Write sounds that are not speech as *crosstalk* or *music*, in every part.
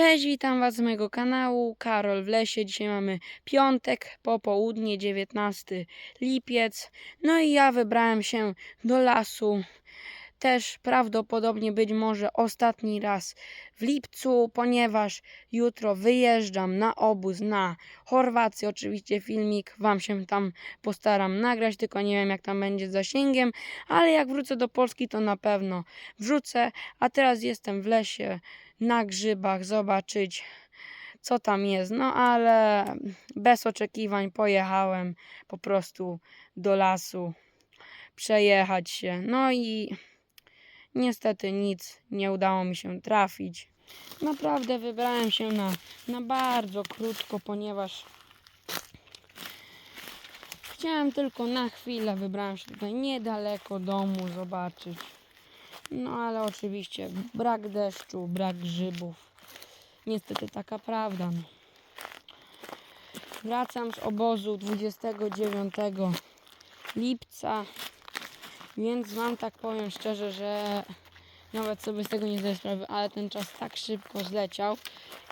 Cześć, witam Was z mojego kanału Karol w lesie. Dzisiaj mamy piątek, popołudnie, 19 lipiec. No i ja wybrałem się do lasu. Też prawdopodobnie być może ostatni raz w lipcu, ponieważ jutro wyjeżdżam na obóz na Chorwację. Oczywiście filmik Wam się tam postaram nagrać, tylko nie wiem jak tam będzie z zasięgiem, ale jak wrócę do Polski to na pewno wrzucę. A teraz jestem w lesie na grzybach, zobaczyć co tam jest. No ale bez oczekiwań pojechałem po prostu do lasu przejechać się. No i niestety nic nie udało mi się trafić. Naprawdę wybrałem się na, na bardzo krótko, ponieważ chciałem tylko na chwilę, wybrałem się tutaj niedaleko domu zobaczyć. No ale oczywiście brak deszczu, brak grzybów. Niestety taka prawda. Wracam z obozu 29 lipca, więc wam tak powiem szczerze, że nawet sobie z tego nie zdaję sprawy, ale ten czas tak szybko zleciał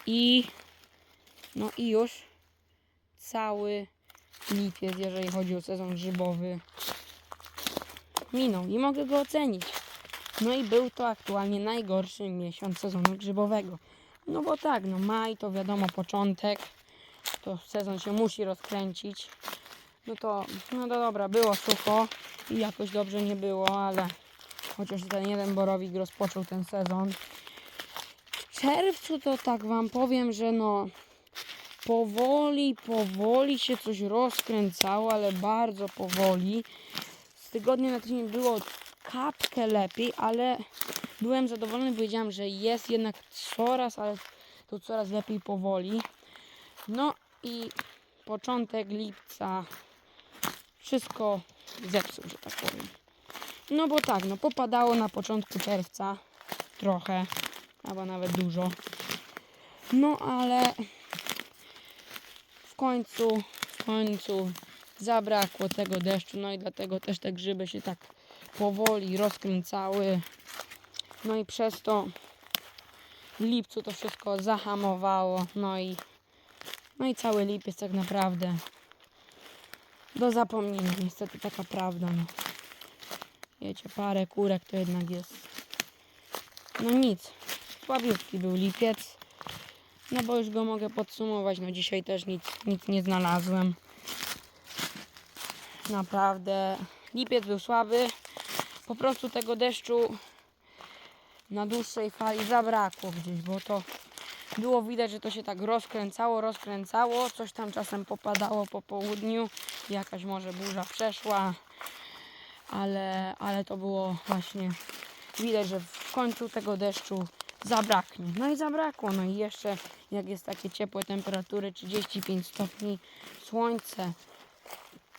i no i już cały lipiec, jeżeli chodzi o sezon grzybowy, minął. Nie mogę go ocenić. No i był to aktualnie najgorszy miesiąc sezonu grzybowego. No bo tak, no maj to wiadomo początek, to sezon się musi rozkręcić. No to, no to dobra, było sucho i jakoś dobrze nie było, ale chociaż ten jeden borowik rozpoczął ten sezon. W czerwcu to tak wam powiem, że no powoli, powoli się coś rozkręcało, ale bardzo powoli. Z tygodnia na tydzień było kapkę lepiej, ale byłem zadowolony, powiedziałem, że jest jednak coraz, ale to coraz lepiej powoli. No i początek lipca wszystko zepsuł, że tak powiem. No bo tak, no popadało na początku czerwca trochę, albo nawet dużo. No ale w końcu, w końcu zabrakło tego deszczu, no i dlatego też te grzyby się tak powoli rozkręcały. No i przez to w lipcu to wszystko zahamowało. No i, no i cały lipiec tak naprawdę do zapomnienia. Niestety taka prawda. No. Wiecie, parę kurek to jednak jest. No nic. Słabiutki był lipiec. No bo już go mogę podsumować. No dzisiaj też nic, nic nie znalazłem. Naprawdę. Lipiec był słaby. Po prostu tego deszczu na dłuższej fali zabrakło gdzieś, bo to było widać, że to się tak rozkręcało, rozkręcało. Coś tam czasem popadało po południu. Jakaś może burza przeszła. Ale, ale to było właśnie widać, że w końcu tego deszczu zabraknie. No i zabrakło. No i jeszcze jak jest takie ciepłe temperatury 35 stopni, słońce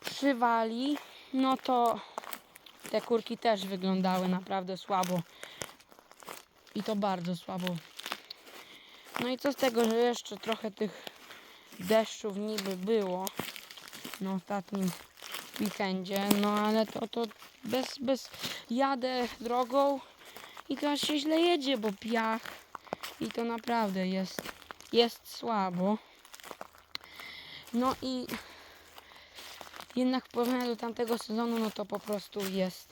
przywali, no to te kurki też wyglądały naprawdę słabo. I to bardzo słabo. No i co z tego, że jeszcze trochę tych deszczów niby było na ostatnim weekendzie, no ale to, to bez, bez jadę drogą i to aż się źle jedzie, bo piach i to naprawdę jest, jest słabo. No i jednak w porównaniu do tamtego sezonu, no to po prostu jest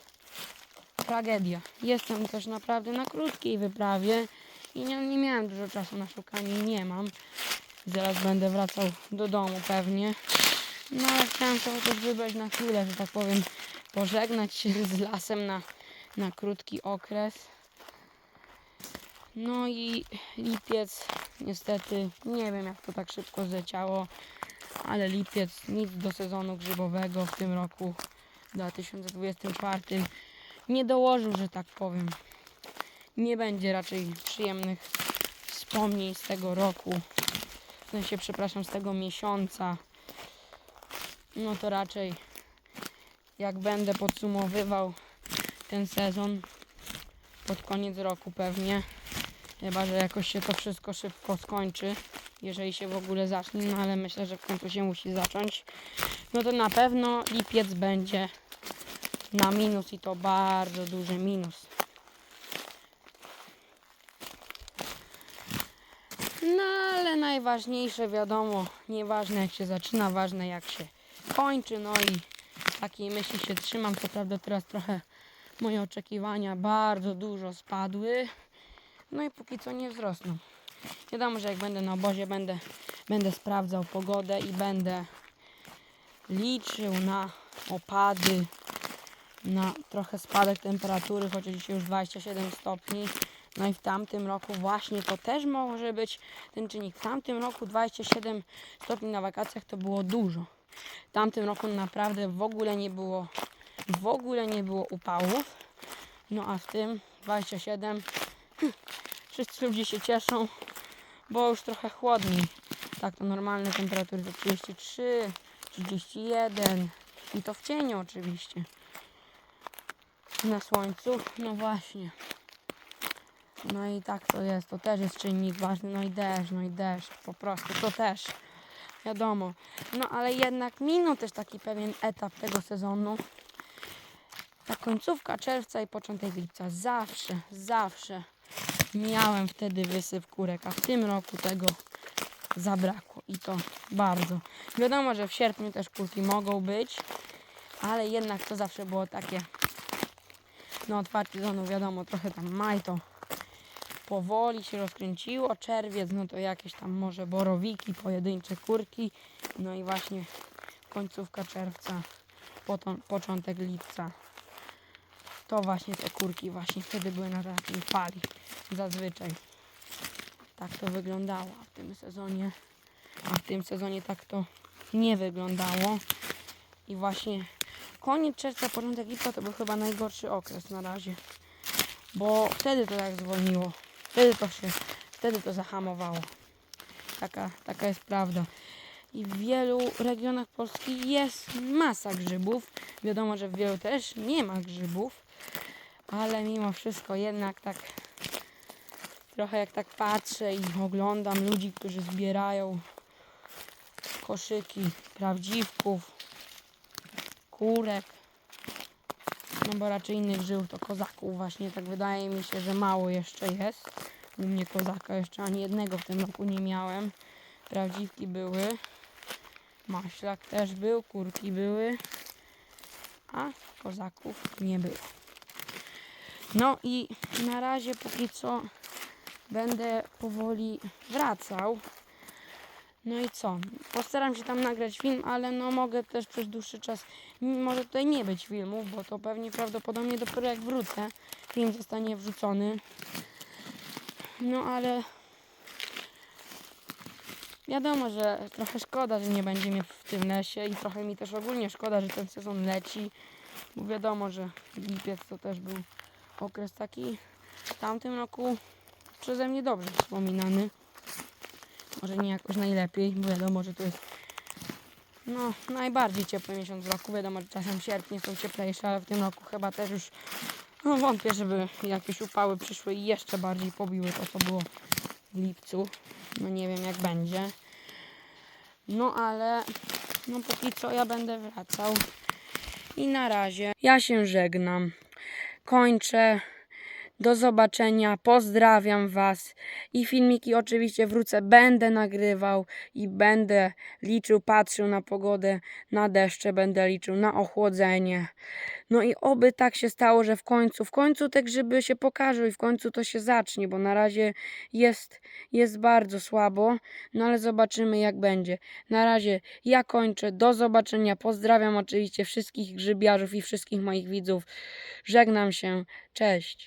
tragedia. Jestem też naprawdę na krótkiej wyprawie i nie, nie miałem dużo czasu na szukanie i nie mam. Zaraz będę wracał do domu pewnie. No ale chciałem się chociaż wybrać na chwilę, że tak powiem, pożegnać się z lasem na, na krótki okres. No i lipiec, niestety, nie wiem jak to tak szybko zleciało, ale lipiec nic do sezonu grzybowego w tym roku 2024 nie dołożył, że tak powiem. Nie będzie raczej przyjemnych wspomnień z tego roku. W sensie, przepraszam, z tego miesiąca. No to raczej jak będę podsumowywał ten sezon pod koniec roku pewnie. Chyba, że jakoś się to wszystko szybko skończy. Jeżeli się w ogóle zacznie, no ale myślę, że w końcu się musi zacząć. No to na pewno lipiec będzie na minus i to bardzo duży minus. No ale najważniejsze wiadomo, nieważne jak się zaczyna, ważne jak się kończy. No i takiej myśli się trzymam. Co prawda teraz trochę moje oczekiwania bardzo dużo spadły. No i póki co nie wzrosną. Wiadomo, że jak będę na obozie, będę, będę sprawdzał pogodę i będę liczył na opady, na trochę spadek temperatury, chociaż dzisiaj już 27 stopni. No i w tamtym roku właśnie to też może być ten czynnik. W tamtym roku 27 stopni na wakacjach to było dużo. W tamtym roku naprawdę w ogóle nie było, w ogóle nie było upałów. No a w tym 27 *clears throat* wszyscy ludzie się cieszą, bo już trochę chłodniej. Tak to normalne temperatury to 33, 31 i to w cieniu oczywiście. Na słońcu, no właśnie. No i tak to jest, to też jest czynnik ważny, no i deszcz, no i deszcz, po prostu, to też, wiadomo. No ale jednak minął też taki pewien etap tego sezonu. Ta końcówka czerwca i początek lipca, zawsze, zawsze miałem wtedy wysyp kurek, a w tym roku tego zabrakło i to bardzo. Wiadomo, że w sierpniu też kurki mogą być, ale jednak to zawsze było takie no otwarcie sezonu, wiadomo, trochę tam maj to powoli się rozkręciło, czerwiec, no to jakieś tam może borowiki, pojedyncze kurki, no i właśnie końcówka czerwca, początek lipca. To właśnie te kurki właśnie wtedy były na takiej fali zazwyczaj. Tak to wyglądało w tym sezonie. A w tym sezonie tak to nie wyglądało. I właśnie koniec czerwca, początek lipca to był chyba najgorszy okres na razie. Bo wtedy to tak zwolniło. Wtedy to się, wtedy to zahamowało. Taka, taka jest prawda. I w wielu regionach Polski jest masa grzybów. Wiadomo, że w wielu też nie ma grzybów. Ale mimo wszystko jednak tak trochę jak tak patrzę i oglądam ludzi, którzy zbierają koszyki prawdziwków, kurek, no bo raczej innych żył to kozaków właśnie, tak wydaje mi się, że mało jeszcze jest. U mnie kozaka jeszcze ani jednego w tym roku nie miałem. Prawdziwki były, maślak też był, kurki były, a kozaków nie było. No i na razie póki co będę powoli wracał. No i co? Postaram się tam nagrać film, ale no mogę też przez dłuższy czas, może tutaj nie być filmów, bo to pewnie prawdopodobnie dopiero jak wrócę, film zostanie wrzucony. No ale wiadomo, że trochę szkoda, że nie będzie mnie w tym lesie i trochę mi też ogólnie szkoda, że ten sezon leci, bo wiadomo, że lipiec to też był okres taki w tamtym roku przeze mnie dobrze wspominany. Może nie jakoś najlepiej, bo wiadomo, że to jest no, najbardziej ciepły miesiąc w roku. Wiadomo, że czasem sierpnie są cieplejsze, ale w tym roku chyba też już no, wątpię, żeby jakieś upały przyszły i jeszcze bardziej pobiły to, co było w lipcu. No nie wiem, jak będzie. No ale no póki co ja będę wracał. I na razie ja się żegnam. Kończę. Do zobaczenia, pozdrawiam Was i filmiki oczywiście wrócę, będę nagrywał i będę liczył, patrzył na pogodę, na deszcze, będę liczył na ochłodzenie. No i oby tak się stało, że w końcu, w końcu te grzyby się pokażą i w końcu to się zacznie, bo na razie jest, jest bardzo słabo, no ale zobaczymy jak będzie. Na razie ja kończę, do zobaczenia, pozdrawiam oczywiście wszystkich grzybiarzów i wszystkich moich widzów. Żegnam się, cześć.